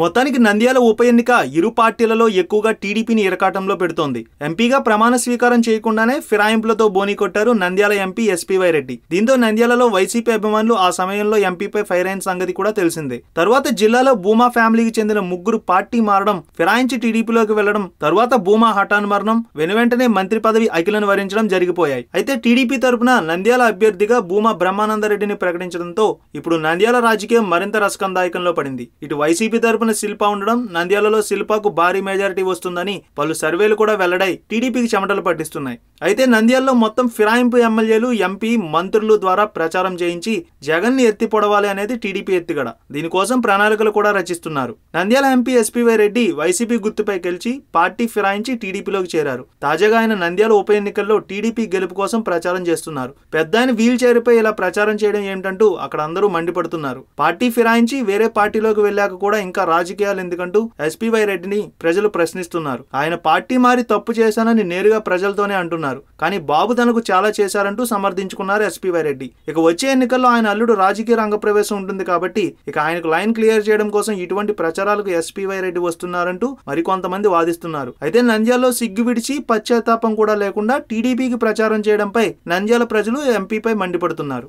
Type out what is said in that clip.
మొత్తానికి నంద్యాల ఉప ఎన్నిక ఇరు పార్టీలలో ఎక్కువగా టీడీపీని ఇరకాటంలో పెడుతోంది. ఎంపీగా ప్రమాణ స్వీకారం చేయకుండానే ఫిరాయింపులతో బోని కొట్టారు నంద్యాల ఎంపీ ఎస్పీవై రెడ్డి దీంతో నంద్యాలలో వైసీపీ అభిమానులు ఆ సమయంలో ఎంపీపై ఫైర్ అయిన సంగతి కూడా తెలిసిందే. తర్వాత జిల్లాలో భూమా ఫ్యామిలీకి చెందిన ముగ్గురు పార్టీ మారడం ఫిరాయించి టీడీపీలోకి వెళ్ళడం తర్వాత భూమా హఠాన్ మరణం వెనువెంటనే మంత్రి పదవి అఖిలను వరించడం జరిగిపోయాయి. అయితే టీడీపీ తరపున నంద్యాల అభ్యర్థిగా భూమా బ్రహ్మానందరెడ్డిని ప్రకటించడంతో ఇప్పుడు నంద్యాల రాజకీయం మరింత రసకందాయకంలో పడింది. ఇటు వైసీపీ తరపున శిల్ప ఉండడం నంద్యాలలో శిల్పకు భారీ మెజారిటీ వస్తుందని పలు సర్వేలు కూడా వెల్లడై టీడీపీకి చెమటలు పట్టిస్తున్నాయి. అయితే నంద్యాలలో మొత్తం ఫిరాయింపు ఎమ్మెల్యేలు ఎంపీ మంత్రులు ద్వారా ప్రచారం చేయించి జగన్ని ఎత్తి పొడవాలి అనేది టీడీపీ ఎత్తుగడ. దీనికోసం ప్రణాళికలు కూడా రచిస్తున్నారు. Nandyal MP SPY Reddy YCP గుర్తుపై గెలిచి పార్టీ ఫిరాయించి టీడీపీలోకి చేరారు. తాజాగా ఆయన నంద్యాల ఉప ఎన్నికల్లో టీడీపీ గెలుపు కోసం ప్రచారం చేస్తున్నారు. పెద్ద ఆయన వీల్ చైర్పై ఇలా ప్రచారం చేయడం ఏమిటంటూ అక్కడ అందరూ మండిపడుతున్నారు. పార్టీ ఫిరాయించి వేరే పార్టీలోకి వెళ్ళాక కూడా ఇంకా రాజకీయాలు ఎందుకంటూ ఎస్పీవై రెడ్డిని ప్రజలు ప్రశ్నిస్తున్నారు. ఆయన పార్టీ మారి తప్పు చేశానని నేరుగా ప్రజలతోనే అంటున్నారు. కానీ బాబు తనకు చాలా చేశారంటూ సమర్థించుకున్నారు ఎస్పీవై రెడ్డి. ఇక వచ్చే ఎన్నికల్లో ఆయన అల్లుడు రాజకీయ రంగ ప్రవేశం ఉంటుంది కాబట్టి ఇక ఆయనకు లైన్ క్లియర్ చేయడం కోసం ఇటువంటి ప్రచారాలకు ఎస్పీవై రెడ్డి వస్తున్నారంటూ మరికొంతమంది వాదిస్తున్నారు. అయితే నంద్యాలలో సిగ్గు విడిచి పశ్చాత్తాపం కూడా లేకుండా టీడీపీకి ప్రచారం చేయడంపై నంద్యాల ప్రజలు ఎంపీపై మండిపడుతున్నారు.